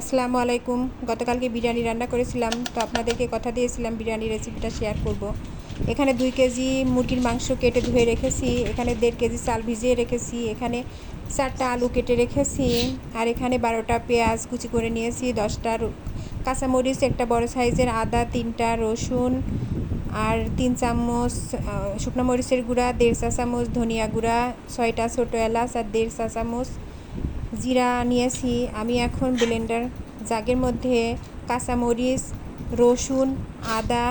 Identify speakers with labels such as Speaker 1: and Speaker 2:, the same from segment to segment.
Speaker 1: আসসালামু আলাইকুম গতকালকে বিরিয়ানি রান্না করেছিলাম, তো আপনাদেরকে কথা দিয়েছিলাম বিরিয়ানি রেসিপিটা শেয়ার করব। এখানে দুই কেজি মুরগির মাংস কেটে ধুয়ে রেখেছি, এখানে দেড় কেজি চাল ভিজিয়ে রেখেছি, এখানে চারটা আলু কেটে রেখেছি, আর এখানে বারোটা পেঁয়াজ কুচি করে নিয়েছি, দশটা কাঁচামরিচ, একটা বড় সাইজের আদা, তিনটা রসুন, আর তিন চামচ শুকনো মরিচের গুঁড়া, দেড় চা চামচ ধনিয়া গুঁড়া, ছয়টা ছোটো এলাচ, আর দেড় চা চামচ জিরা নিয়েছি। আমি এখন ব্লেন্ডার জাগের মধ্যে কাঁচামরিচ, রসুন, আদা,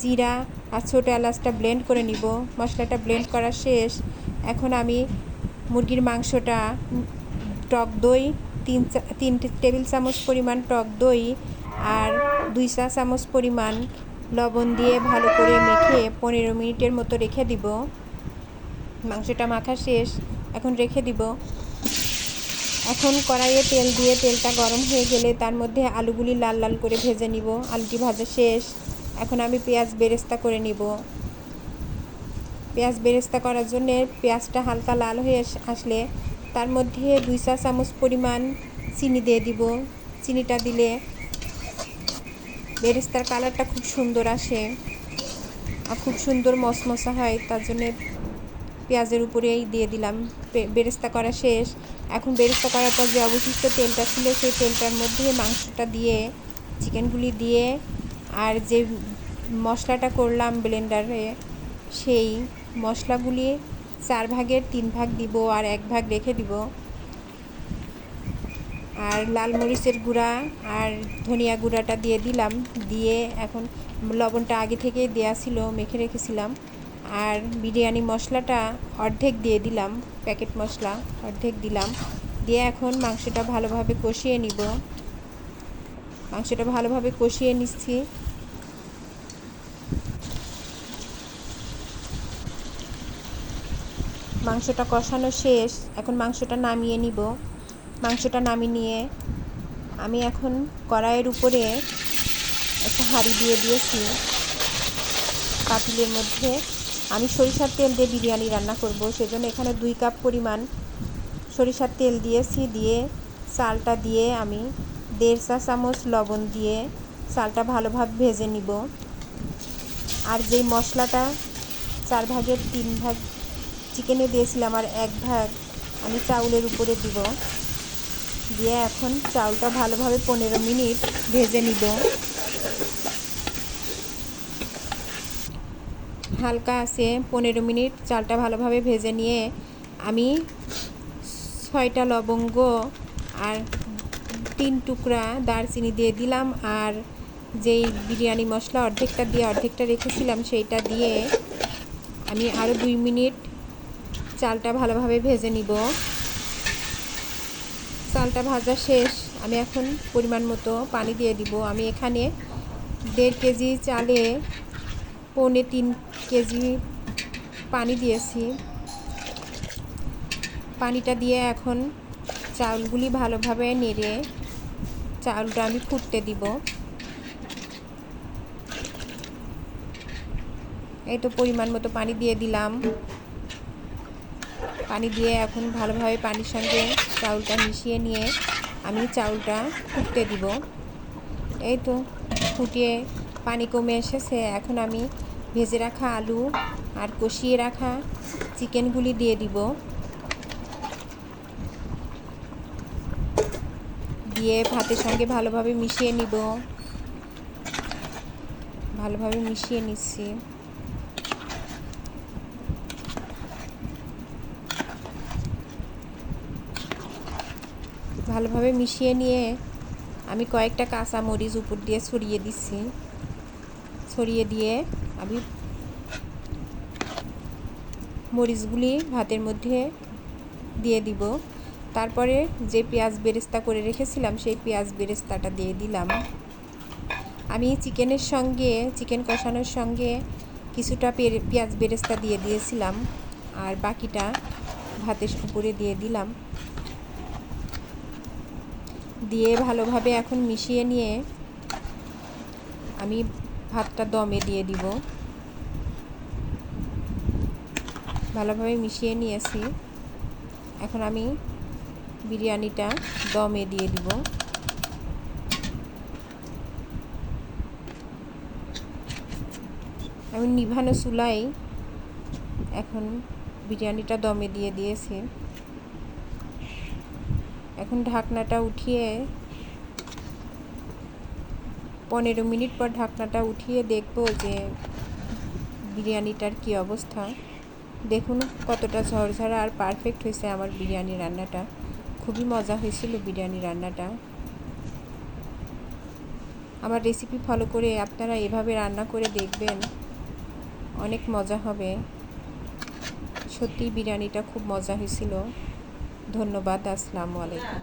Speaker 1: জিরা আর ছোটো এলাচটা ব্লেন্ড করে নিব। মশলাটা ব্লেন্ড করা শেষ। এখন আমি মুরগির মাংসটা, টক দই, তিন তিন টেবিল চামচ পরিমাণ টক দই আর দুই চা চামচ পরিমাণ লবণ দিয়ে ভালো করে মেখে পনেরো মিনিটের মতো রেখে দিব। মাংসটা মাখা শেষ। এখন রেখে দিব। এখন কড়াইয়ে তেল দিয়ে তেলটা গরম হয়ে গেলে তার মধ্যে আলুগুলি লাল লাল করে ভেজে নিব। আলুটি ভাজা শেষ। এখন আমি পেঁয়াজ বেরেস্তা করে নিব। পেঁয়াজ বেরেস্তা করার জন্যে পেঁয়াজটা হালকা লাল হয়ে আসলে তার মধ্যে দুই চা চামচ পরিমাণ চিনি দিয়ে দিব। চিনিটা দিলে বেরেস্তার কালারটা খুব সুন্দর আসে আর খুব সুন্দর মশমশা হয়, তার জন্যে পেঁয়াজের উপরেই দিয়ে দিলাম। বেরেস্তা করা শেষ। এখন বেরেস্তা করার পর যে অবশিষ্ট তেলটা ছিল, সেই তেলটার মধ্যে মাংসটা দিয়ে, চিকেনগুলি দিয়ে, আর যে মশলাটা করলাম ব্লেন্ডারে, সেই মশলাগুলি চার ভাগের তিন ভাগ দিব আর এক ভাগ রেখে দিব। আর লাল মরিচের গুঁড়া আর ধনিয়া গুঁড়াটা দিয়ে দিলাম। দিয়ে এখন লবণটা আগে থেকে দেয়া ছিল, মেখে রেখেছিলাম। আর বিরিয়ানি মশলাটা অর্ধেক দিয়ে দিলাম, প্যাকেট মশলা অর্ধেক দিলাম। দিয়ে এখন মাংসটা ভালোভাবে কষিয়ে নিব। মাংসটা ভালোভাবে কষিয়ে নিচ্ছি। মাংসটা কষানো শেষ, এখন মাংসটা নামিয়ে নিব। মাংসটা নামিয়ে নিয়ে আমি এখন কড়াইয়ের উপরে একটা হাঁড়ি দিয়ে দিয়েছি। পাতিলের মধ্যে আমি সরিষার তেল দিয়ে বিরিয়ানি রান্না করব, সেজন্য এখানে দুই কাপ পরিমাণ সরিষার তেল দিয়ে দিয়েছি, দিয়ে চালটা দিয়ে আমি দেড় চা চামচ লবণ দিয়ে চালটা ভালোভাবে ভেজে নিব। আর যেই মশলাটা চার ভাগের তিন ভাগ চিকেনে দিয়েছিলাম, আর এক ভাগ আমি চাউলের উপরে দিব। দিয়ে এখন চাউলটা ভালোভাবে পনেরো মিনিট ভেজে নিব। হালকা আছে, পনেরো মিনিট চালটা ভালোভাবে ভেজে নিয়ে আমি ছয়টা লবঙ্গ আর তিন টুকরা দারচিনি দিয়ে দিলাম আর যেই বিরিয়ানি মশলা অর্ধেকটা দিয়ে অর্ধেকটা রেখেছিলাম সেইটা দিয়ে আমি আরও দুই মিনিট চালটা ভালোভাবে ভেজে নিব। চালটা ভাজা শেষ। আমি এখন পরিমাণ মতো পানি দিয়ে দিব। আমি এখানে দেড় কেজি চালে পৌনে তিন কেজি পানি দিয়েছি। পানিটা দিয়ে এখন চাউলগুলি ভালোভাবে নেড়ে চাউলটা আমি ফুটতে দিব। এই তো পরিমাণ মতো পানি দিয়ে দিলাম। পানি দিয়ে এখন ভালোভাবে পানির সঙ্গে চাউলটা মিশিয়ে নিয়ে আমি চাউলটা ফুটতে দিব। এই তো ফুটিয়ে পানি কমে এসেছে। এখন আমি ভেজে রাখা আলু আর কষিয়ে রাখা চিকেনগুলি দিয়ে দিব। দিয়ে ভাতের সঙ্গে ভালোভাবে মিশিয়ে নিব। ভালোভাবে মিশিয়ে নিচ্ছি। ভালোভাবে মিশিয়ে নিয়ে আমি কয়েকটা কাঁচা মরিচ উপর দিয়ে ছড়িয়ে দিচ্ছি। ছড়িয়ে দিয়ে আমি মরিচগুলি ভাতের মধ্যে দিয়ে দিব। তারপরে যে পেঁয়াজ বেরেস্তা করে রেখেছিলাম, সেই পেঁয়াজ বেরেস্তাটা দিয়ে দিলাম। আমি চিকেনের সঙ্গে, চিকেন কষানোর সঙ্গে কিছুটা পেঁয়াজ বেরেস্তা দিয়ে দিয়েছিলাম আর বাকিটা ভাতের উপরে দিয়ে দিলাম। দিয়ে ভালোভাবে এখন মিশিয়ে নিয়ে আমি ভাতটা দমে দিয়ে দিব। ভালোভাবে মিশিয়ে নিয়েছি। এখন আমি বিরিয়ানিটা দমে দিয়ে দিব। আমি নিভানো চুলাই এখন বিরিয়ানিটা দমে দিয়ে দিয়েছি। এখন ঢাকনাটা উঠিয়ে পনেরো মিনিট পর ঢাকনাটা উঠিয়ে দেখব যে বিরিয়ানিটার কি অবস্থা। দেখুন কতটা ঝরঝরা আর পারফেক্ট হয়েছে আমার বিরিয়ানি রান্নাটা। খুবই মজা হয়েছিল বিরিয়ানি রান্নাটা। আমার রেসিপি ফলো করে আপনারা এভাবে রান্না করে দেখবেন। অনেক মজা হবে। সত্যি বিরিয়ানিটা খুব মজা হয়েছিল। ধন্যবাদ, আসসালামু আলাইকুম।